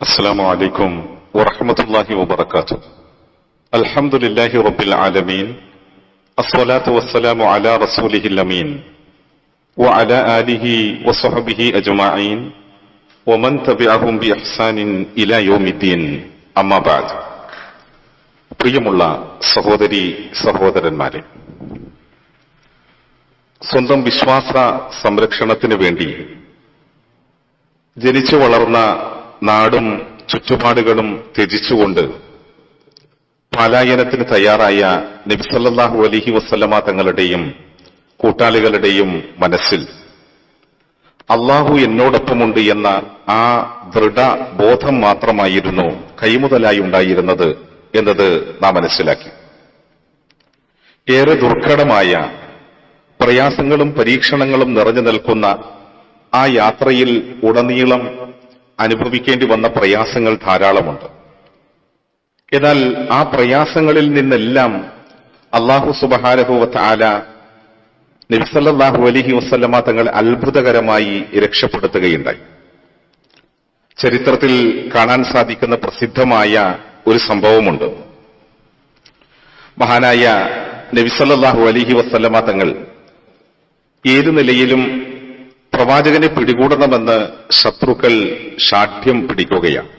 السلام عليكم ورحمة الله وبركاته الحمد لله رب العالمين الصلاة والسلام على رسوله الأمين وعلى آله وصحبه أجمعين ومن تبعهم بإحسان إلى يوم الدين أما بعد പ്രിയമുള്ള സഹോദരി സഹോദരന്മാരെ സ്വന്തം വിശ്വാസ സംരക്ഷണത്തിന് വേണ്ടി ജനിച്ചു വളർന്ന നാടും ചുറ്റുപാടുകളും ത്യജിച്ചുകൊണ്ട് പലായനത്തിന് തയ്യാറായ നബിസല്ലാഹു അലഹി വസ്ലമ തങ്ങളുടെയും കൂട്ടാളികളുടെയും മനസ്സിൽ അള്ളാഹു എന്നോടൊപ്പമുണ്ട് എന്ന ആ ദൃഢ ബോധം മാത്രമായിരുന്നു കൈമുതലായി ഉണ്ടായിരുന്നത് എന്നത് നാം മനസ്സിലാക്കി. ഏറെ ദുർഘടമായ പ്രയാസങ്ങളും പരീക്ഷണങ്ങളും നിറഞ്ഞു നിൽക്കുന്ന ആ യാത്രയിൽ ഉടനീളം അനുഭവിക്കേണ്ടി വന്ന പ്രയാസങ്ങൾ ധാരാളമുണ്ട്. എന്നാൽ ആ പ്രയാസങ്ങളിൽ നിന്നെല്ലാം അള്ളാഹു സുബഹാരഹുവത്ത് ആല നബിസല്ലാഹു അലഹി വസ്ലമ തങ്ങൾ അത്ഭുതകരമായി രക്ഷപ്പെടുത്തുകയുണ്ടായി. ചരിത്രത്തിൽ കാണാൻ സാധിക്കുന്ന പ്രസിദ്ധമായ ഒരു സംഭവമുണ്ട്. മഹാനായ നബിസല്ലാഹു അലഹി വസ്ലമ തങ്ങൾ ഏതു നിലയിലും പ്രവാചകനെ പിടികൂടണമെന്ന് ശത്രുക്കൾ ഷാഠ്യം പിടിക്കുകയാണ്.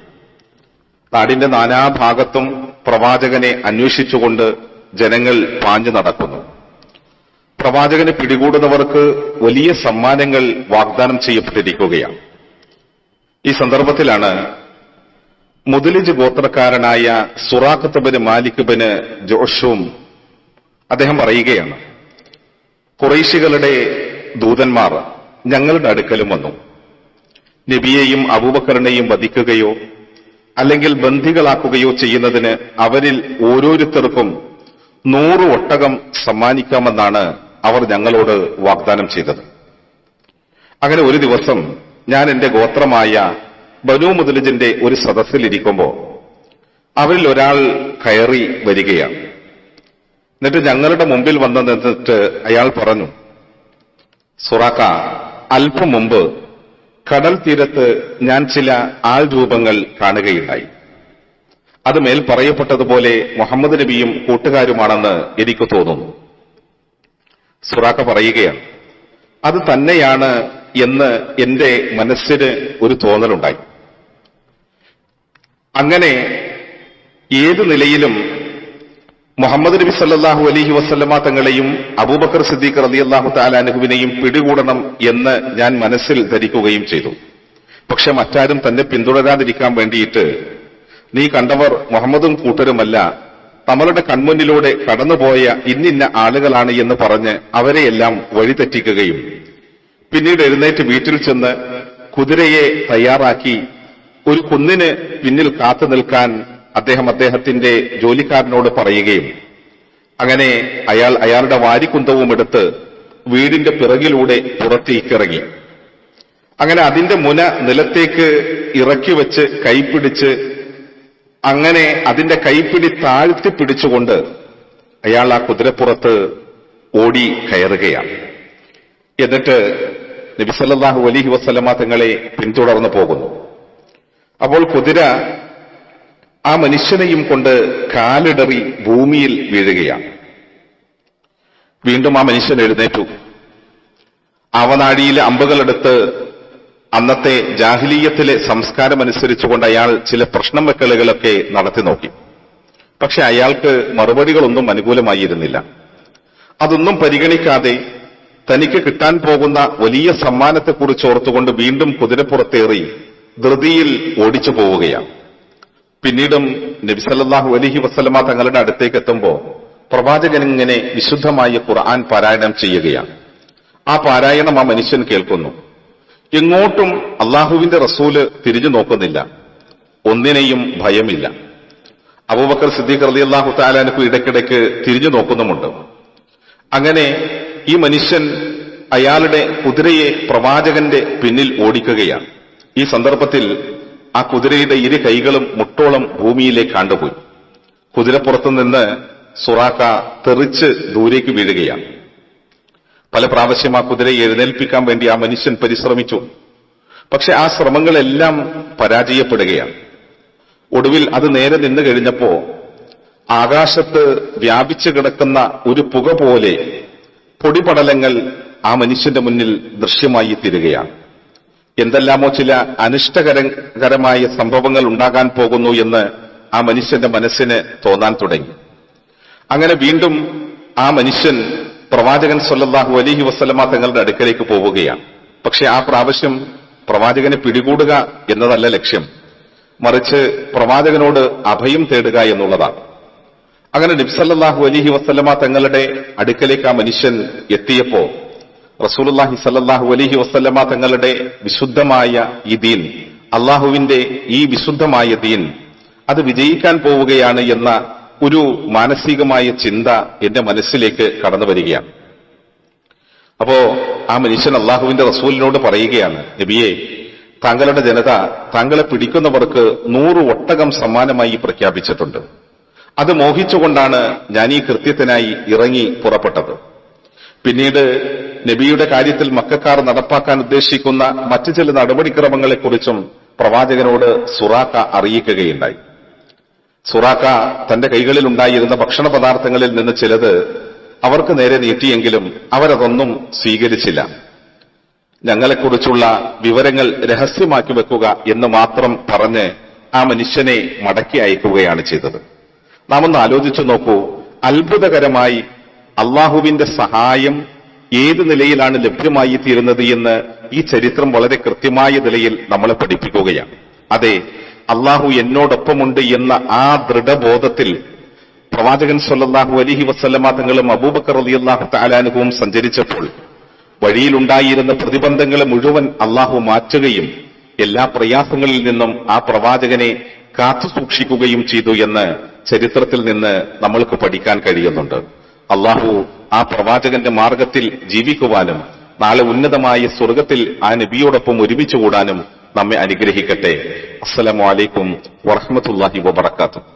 നാടിന്റെ നാനാഭാഗത്തും പ്രവാചകനെ അന്വേഷിച്ചുകൊണ്ട് ജനങ്ങൾ പാഞ്ഞു നടക്കുന്നു. പ്രവാചകനെ പിടികൂടുന്നവർക്ക് വലിയ സമ്മാനങ്ങൾ വാഗ്ദാനം ചെയ്യപ്പെട്ടിരിക്കുകയാണ്. ഈ സന്ദർഭത്തിലാണ് മുതലിജ് ഗോത്രക്കാരനായ സുറാഖത്തബന് മാലിക്കുബന് ജോഷും അദ്ദേഹം പറയുകയാണ് കുറൈശികളുടെ ദൂതന്മാർ ഞങ്ങളുടെ അടുക്കലും വന്നു. നബിയെയും അബൂബക്കറിനെയും വധിക്കുകയോ അല്ലെങ്കിൽ ബന്ധികളാക്കുകയോ ചെയ്യുന്നതിന് അവരിൽ ഓരോരുത്തർക്കും നൂറ് ഒട്ടകം സമ്മാനിക്കാമെന്നാണ് അവർ ഞങ്ങളോട് വാഗ്ദാനം ചെയ്തത്. അങ്ങനെ ഒരു ദിവസം ഞാൻ എന്റെ ഗോത്രമായ ബനു മുതലിജിന്റെ ഒരു സദസ്സിലിരിക്കുമ്പോൾ അവരിൽ ഒരാൾ കയറി വരികയാണ്. എന്നിട്ട് ഞങ്ങളുടെ മുമ്പിൽ വന്നു നിന്നിട്ട് അയാൾ പറഞ്ഞു സുറാക്ക അല്പം മുമ്പ് കടൽ തീരത്ത് ഞാൻ ചില ആൾ രൂപങ്ങൾ കാണുകയുണ്ടായി. അത് മേൽ പറയപ്പെട്ടതുപോലെ മുഹമ്മദ് നബിയും കൂട്ടുകാരുമാണെന്ന് എനിക്ക് തോന്നുന്നു. സുറാക്ക പറയുകയാണ് അത് തന്നെയാണ് എന്ന് എന്റെ മനസ്സിന് ഒരു തോന്നലുണ്ടായി. അങ്ങനെ ഏത് നിലയിലും മുഹമ്മദ് നബി സല്ലാഹു അലഹി വസ്ലമ തങ്ങളെയും അബൂബക്കർ സിദ്ദീഖ് റലിയല്ലാഹു താലാനുഹുവിനെയും പിടികൂടണം എന്ന് ഞാൻ മനസ്സിൽ ധരിക്കുകയും ചെയ്തു. പക്ഷെ മറ്റാരും തന്നെ പിന്തുടരാതിരിക്കാൻ വേണ്ടിയിട്ട് നീ കണ്ടവർ മുഹമ്മദും കൂട്ടരുമല്ല തങ്ങളുടെ കൺമുന്നിലൂടെ കടന്നുപോയ ഇന്നിന്ന ആളുകളാണ് എന്ന് പറഞ്ഞ് അവരെയെല്ലാം വഴിതെറ്റിക്കുകയും പിന്നീട് എഴുന്നേറ്റ് വീട്ടിൽ ചെന്ന് കുതിരയെ തയ്യാറാക്കി ഒരു കുന്നിന് പിന്നിൽ കാത്തു നിൽക്കാൻ അദ്ദേഹം അദ്ദേഹത്തിന്റെ ജോലിക്കാരനോട് പറയുകയും അങ്ങനെ അയാൾ അയാളുടെ വാരിക്കുന്തവും എടുത്ത് വീടിന്റെ പിറകിലൂടെ പുറത്തേക്കിറങ്ങി. അങ്ങനെ അതിന്റെ മുന നിലത്തേക്ക് ഇറക്കി വെച്ച് കൈപ്പിടിച്ച് അങ്ങനെ അതിന്റെ കൈപ്പിടി താഴ്ത്തി പിടിച്ചുകൊണ്ട് അയാൾ ആ കുതിരപ്പുറത്ത് ഓടി കയറുകയാണ്. എന്നിട്ട് നബിസല്ലാഹു അലഹി വസ്ലമ തങ്ങളെ പിന്തുടർന്നു പോകുന്നു. അപ്പോൾ കുതിര ആ മനുഷ്യനെയും കൊണ്ട് കാലിടറി ഭൂമിയിൽ വീഴുകയാണ്. വീണ്ടും ആ മനുഷ്യൻ എഴുന്നേറ്റു. അവനാഴിയിലെ അമ്പുകളെടുത്ത് അന്നത്തെ ജാഹിലീയത്തിലെ സംസ്കാരം അനുസരിച്ചുകൊണ്ട് അയാൾ ചില പ്രശ്നം വെക്കലുകളൊക്കെ നടത്തി നോക്കി. പക്ഷെ അയാൾക്ക് മറുപടികളൊന്നും അനുകൂലമായിരുന്നില്ല അതൊന്നും പരിഗണിക്കാതെ തനിക്ക് കിട്ടാൻ പോകുന്ന വലിയ സമ്മാനത്തെക്കുറിച്ച് ഓർത്തുകൊണ്ട് വീണ്ടും കുതിരപ്പുറത്തേറി ധൃതിയിൽ ഓടിച്ചു പോവുകയാണ്. പിന്നീടും നബിസല്ലാഹു അലഹി വസ്ലമ തങ്ങളുടെ അടുത്തേക്ക് എത്തുമ്പോൾ പ്രവാചകൻ ഇങ്ങനെ വിശുദ്ധമായ ഖുർആൻ പാരായണം ചെയ്യുകയാണ്. ആ പാരായണം ആ മനുഷ്യൻ കേൾക്കുന്നു. എങ്ങോട്ടും അള്ളാഹുവിന്റെ റസൂൽ തിരിഞ്ഞു നോക്കുന്നില്ല. ഒന്നിനെയും ഭയമില്ല. അബൂബക്കർ സിദ്ദീഖ് റലി അള്ളാഹു താലാനക്കു ഇടയ്ക്കിടയ്ക്ക് തിരിഞ്ഞു നോക്കുന്നുമുണ്ട്. അങ്ങനെ ഈ മനുഷ്യൻ അയാളുടെ കുതിരയെ പ്രവാചകന്റെ പിന്നിൽ ഓടിക്കുകയാണ്. ഈ സന്ദർഭത്തിൽ ആ കുതിരയുടെ ഇരു കൈകളും മുട്ടോളം ഭൂമിയിലേക്ക് കണ്ടുപോയി കുതിരപ്പുറത്തു നിന്ന് സുറാക്ക തെറിച്ച് ദൂരേക്ക് വീഴുകയാണ്. പല പ്രാവശ്യം ആ കുതിരയെ എഴുന്നേൽപ്പിക്കാൻ വേണ്ടി ആ മനുഷ്യൻ പരിശ്രമിച്ചു. പക്ഷെ ആ ശ്രമങ്ങളെല്ലാം പരാജയപ്പെടുകയാണ്. ഒടുവിൽ അത് നേരെ നിന്ന് കഴിഞ്ഞപ്പോ ആകാശത്ത് വ്യാപിച്ചു കിടക്കുന്ന ഒരു പുക പോലെ പൊടിപടലങ്ങൾ ആ മനുഷ്യന്റെ മുന്നിൽ ദൃശ്യമായി തീരുകയാണ്. എന്തെല്ലാമോ ചില അനിഷ്ടകരകരമായ സംഭവങ്ങൾ ഉണ്ടാകാൻ പോകുന്നു എന്ന് ആ മനുഷ്യന്റെ മനസ്സിന് തോന്നാൻ തുടങ്ങി. അങ്ങനെ വീണ്ടും ആ മനുഷ്യൻ പ്രവാചകൻ സൊല്ലാഹു അലൈഹി വസ്ലമ തങ്ങളുടെ അടുക്കലേക്ക് പോവുകയാണ്. പക്ഷെ ആ പ്രാവശ്യം പ്രവാചകനെ പിടികൂടുക എന്നതല്ല ലക്ഷ്യം. മറിച്ച് പ്രവാചകനോട് അഭയം തേടുക എന്നുള്ളതാണ്. അങ്ങനെ നബ്സല്ലാഹു അലൈഹി വസ്ലമ തങ്ങളുടെ അടുക്കലേക്ക് ആ മനുഷ്യൻ എത്തിയപ്പോ റസൂലുള്ളാഹി സല്ലല്ലാഹു അലൈഹി വസല്ലമ തങ്ങളുടെ വിശുദ്ധമായ ഈ ദീൻ അള്ളാഹുവിന്റെ ഈ വിശുദ്ധമായ ദീൻ അത് വിജയിക്കാൻ പോവുകയാണ് എന്ന ഒരു മാനസികമായ ചിന്ത എന്റെ മനസ്സിലേക്ക് കടന്നു വരികയാണ്. അപ്പോ ആ മനുഷ്യൻ അള്ളാഹുവിന്റെ റസൂലിനോട് പറയുകയാണ് നബിയെ താങ്കളുടെ ജനത താങ്കളെ പിടിക്കുന്നവർക്ക് നൂറ് ഒട്ടകം സമ്മാനമായി പ്രഖ്യാപിച്ചിട്ടുണ്ട്. അത് മോഹിച്ചുകൊണ്ടാണ് ഞാൻ ഈ കൃത്യത്തിനായി ഇറങ്ങി പുറപ്പെട്ടത്. പിന്നീട് നബിയുടെ കാര്യത്തിൽ മക്കാർ നടപ്പാക്കാൻ ഉദ്ദേശിക്കുന്ന മറ്റു ചില നടപടിക്രമങ്ങളെക്കുറിച്ചും പ്രവാചകനോട് സുറാക്ക അറിയിക്കുകയുണ്ടായി. സുറാക്ക തന്റെ കൈകളിൽ ഉണ്ടായിരുന്ന ഭക്ഷണ പദാർത്ഥങ്ങളിൽ നിന്ന് ചിലത് അവർക്ക് നേരെ നീട്ടിയെങ്കിലും അവരതൊന്നും സ്വീകരിച്ചില്ല. ഞങ്ങളെക്കുറിച്ചുള്ള വിവരങ്ങൾ രഹസ്യമാക്കി വെക്കുക എന്ന് മാത്രം പറഞ്ഞ് ആ മനുഷ്യനെ മടക്കി അയക്കുകയാണ് ചെയ്തത്. നാം ഒന്ന് ആലോചിച്ചു നോക്കൂ. അത്ഭുതകരമായി അള്ളാഹുവിന്റെ സഹായം ഏത് നിലയിലാണ് ലഭ്യമായി തീരുന്നത് എന്ന് ഈ ചരിത്രം വളരെ കൃത്യമായ നിലയിൽ നമ്മളെ പഠിപ്പിക്കുകയാണ്. അതെ അള്ളാഹു എന്നോടൊപ്പമുണ്ട് എന്ന ആ ദൃഢബോധത്തിൽ പ്രവാചകൻ സൊല്ലാഹു അലൈഹി വസല്ലമ തങ്ങളും അബൂബക്കർ റളിയല്ലാഹു താലാനുഭവം സഞ്ചരിച്ചപ്പോൾ വഴിയിലുണ്ടായിരുന്ന പ്രതിബന്ധങ്ങളെ മുഴുവൻ അള്ളാഹു മാറ്റുകയും എല്ലാ പ്രയാസങ്ങളിൽ നിന്നും ആ പ്രവാചകനെ കാത്തു സൂക്ഷിക്കുകയും ചെയ്തു എന്ന് ചരിത്രത്തിൽ നിന്ന് നമ്മൾക്ക് പഠിക്കാൻ കഴിയുന്നുണ്ട്. അള്ളാഹു ആ പ്രവാചകന്റെ മാർഗത്തിൽ ജീവിക്കുവാനും നാളെ ഉന്നതമായ സ്വർഗത്തിൽ ആ നബിയോടൊപ്പം ഒരുമിച്ച് കൂടാനും നമ്മെ അനുഗ്രഹിക്കട്ടെ. അസ്സലാമലൈക്കും വറഹമത്തല്ലാഹി വബറകാതുഹു.